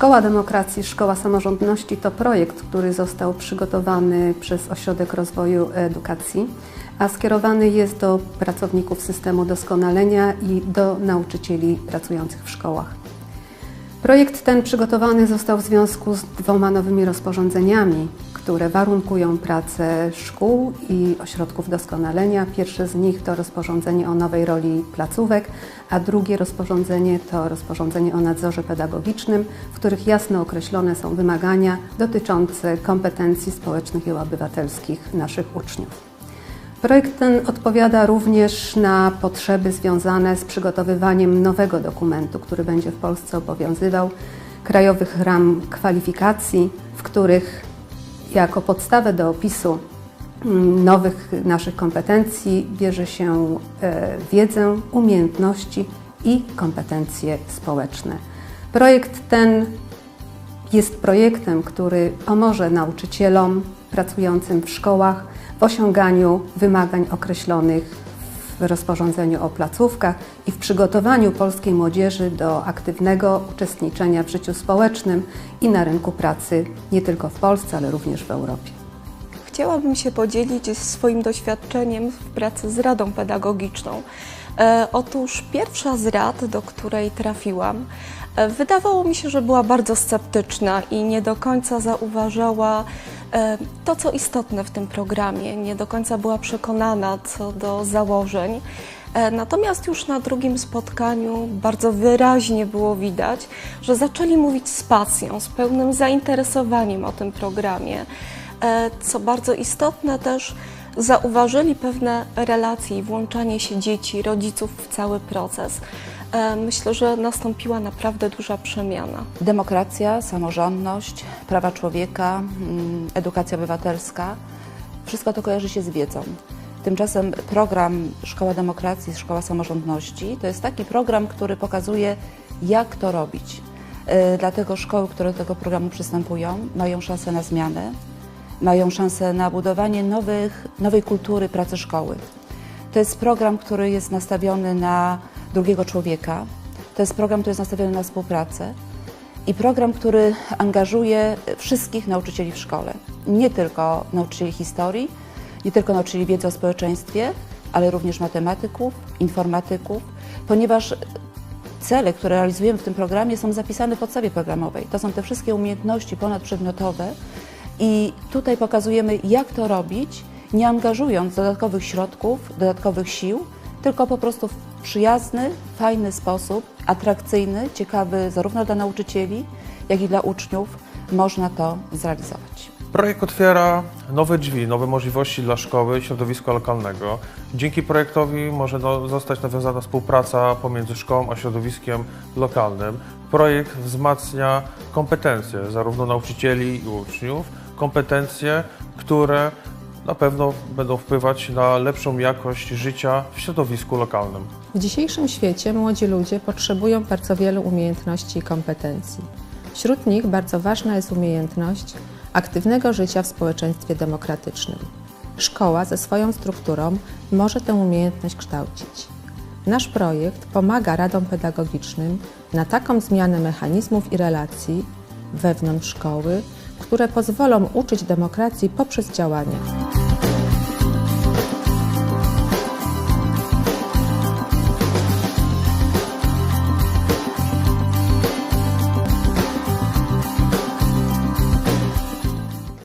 Szkoła Demokracji, Szkoła Samorządności to projekt, który został przygotowany przez Ośrodek Rozwoju Edukacji, a skierowany jest do pracowników systemu doskonalenia i do nauczycieli pracujących w szkołach. Projekt ten przygotowany został w związku z dwoma nowymi rozporządzeniami, które warunkują pracę szkół i ośrodków doskonalenia. Pierwsze z nich to rozporządzenie o nowej roli placówek, a drugie rozporządzenie to rozporządzenie o nadzorze pedagogicznym, w których jasno określone są wymagania dotyczące kompetencji społecznych i obywatelskich naszych uczniów. Projekt ten odpowiada również na potrzeby związane z przygotowywaniem nowego dokumentu, który będzie w Polsce obowiązywał, krajowych ram kwalifikacji, w których jako podstawę do opisu mm, nowych naszych kompetencji bierze się e, wiedzę, umiejętności i kompetencje społeczne. Projekt ten jest projektem, który pomoże nauczycielom pracującym w szkołach w osiąganiu wymagań określonych w rozporządzeniu o placówkach i w przygotowaniu polskiej młodzieży do aktywnego uczestniczenia w życiu społecznym i na rynku pracy nie tylko w Polsce, ale również w Europie. Chciałabym się podzielić swoim doświadczeniem w pracy z Radą Pedagogiczną. E, otóż pierwsza z rad, do której trafiłam, wydawało mi się, że była bardzo sceptyczna i nie do końca zauważała e, to, co istotne w tym programie, nie do końca była przekonana co do założeń. Natomiast już na drugim spotkaniu bardzo wyraźnie było widać, że zaczęli mówić z pasją, z pełnym zainteresowaniem o tym programie. Co bardzo istotne też, zauważyli pewne relacje i włączanie się dzieci, rodziców w cały proces. E, myślę, że nastąpiła naprawdę duża przemiana. Demokracja, samorządność, prawa człowieka, mm, edukacja obywatelska wszystko to kojarzy się z wiedzą. Tymczasem program Szkoła Demokracji, Szkoła Samorządności to jest taki program, który pokazuje, jak to robić. E, dlatego szkoły, które do tego programu przystępują, mają szansę na zmianę, mają szansę na budowanie nowych, nowej kultury pracy szkoły. To jest program, który jest nastawiony na drugiego człowieka, to jest program, który jest nastawiony na współpracę i program, który angażuje wszystkich nauczycieli w szkole. Nie tylko nauczycieli historii, nie tylko nauczycieli wiedzy o społeczeństwie, ale również matematyków, informatyków, ponieważ cele, które realizujemy w tym programie są zapisane w podstawie programowej. To są te wszystkie umiejętności ponadprzedmiotowe, i tutaj pokazujemy, jak to robić, nie angażując dodatkowych środków, dodatkowych sił, tylko po prostu przyjazny, fajny sposób, atrakcyjny, ciekawy zarówno dla nauczycieli, jak i dla uczniów, można to zrealizować. Projekt otwiera nowe drzwi, nowe możliwości dla szkoły i środowiska lokalnego. Dzięki projektowi może no, zostać nawiązana współpraca pomiędzy szkołą a środowiskiem lokalnym. Projekt wzmacnia kompetencje zarówno nauczycieli i uczniów, kompetencje, które na pewno będą wpływać na lepszą jakość życia w środowisku lokalnym. W dzisiejszym świecie młodzi ludzie potrzebują bardzo wielu umiejętności i kompetencji. Wśród nich bardzo ważna jest umiejętność aktywnego życia w społeczeństwie demokratycznym. Szkoła ze swoją strukturą może tę umiejętność kształcić. Nasz projekt pomaga radom pedagogicznym na taką zmianę mechanizmów i relacji wewnątrz szkoły, które pozwolą uczyć demokracji poprzez działania.